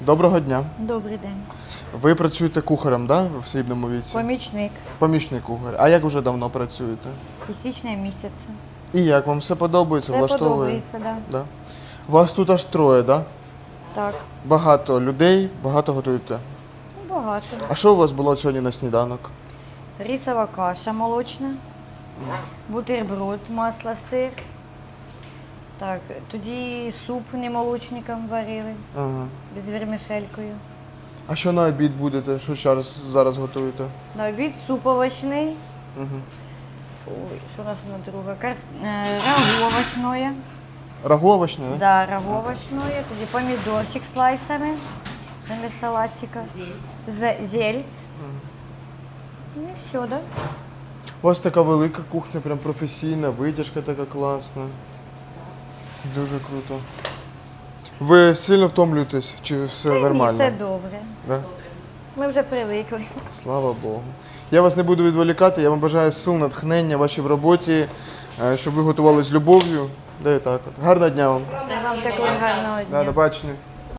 Доброго дня. Добрий день. Ви працюєте кухарем, да, в срібному віці? Помічник Помічник кухар. А як вже давно працюєте? із січня місяця. І як вам все подобається? Все влаштовує? подобається, да. Да. Вас тут аж троє, да? так. Багато людей, багато готуєте. Ну, Багато. А що у вас було сьогодні на сніданок? Рісова каша молочна, бутерброд, масло, сир. Так, тоді суп немолочником варили Ага. з вермішелькою. А що на обід будете? Що зараз, зараз готуєте? На обід суп овочний. Угу. Ой, що у нас на друге? Кар... е, Рагу овочное. Рагу овочне, да? Да, рагу овочное. Тоді помідорчик слайсами замість салатика. З- Зельць. Ну і все, да? У вас така велика кухня, прям професійна, витяжка така класна. Дуже круто. Ви сильно втомлюєтесь чи все Ні, нормально? все добре. Да? Ми вже привикли. Слава Богу. Я вас не буду відволікати, я вам бажаю сил, натхнення вашій в роботі, е, щоб ви готувалися з любов'ю. Да і так от. Гарного дня вам. Вам такого гарного Да, дня. до бачення.